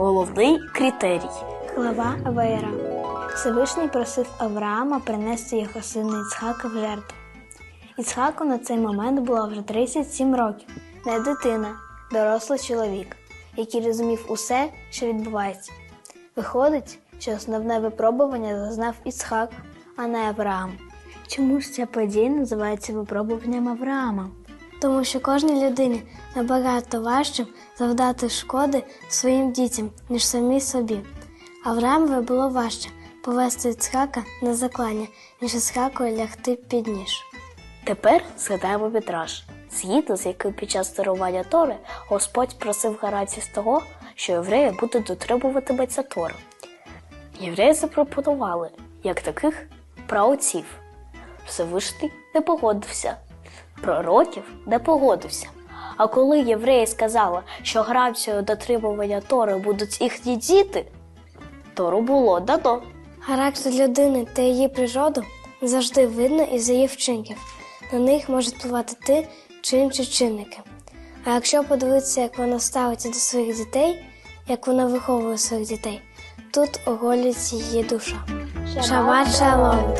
Головний критерій. Глава Авеєра. Всевишній просив Авраама принести його сина Іцхака в жертву. Іцхаку на цей момент було вже 37 років, не дитина, дорослий чоловік, який розумів усе, що відбувається. Виходить, що основне випробування зазнав Іцхак, а не Авраам. Чому ж ця подія називається випробуванням Авраама? Тому що кожній людині набагато важче завдати шкоди своїм дітям, ніж самі собі. Авраамові було важче повести Іцхака на заклання, ніж Іцхакові лягти під ніж. Тепер згадаємо вітраж, згідно з яким під час дарування Тори Господь просив гарантії з того, що євреї будуть дотримуватиметься Тори. Євреї запропонували, як таких, праотців. Всевишній не погодився, пророків не погодився. А коли євреї сказали, що гарантією дотримування Тори будуть їхні діти, Тору було дано. Характер людини та її природу завжди видно із її вчинків. На них можуть впливати ті чи інші чинники. А якщо подивитися, як вона ставиться до своїх дітей, як вона виховує своїх дітей, тут оголюється її душа. Шабат шалом!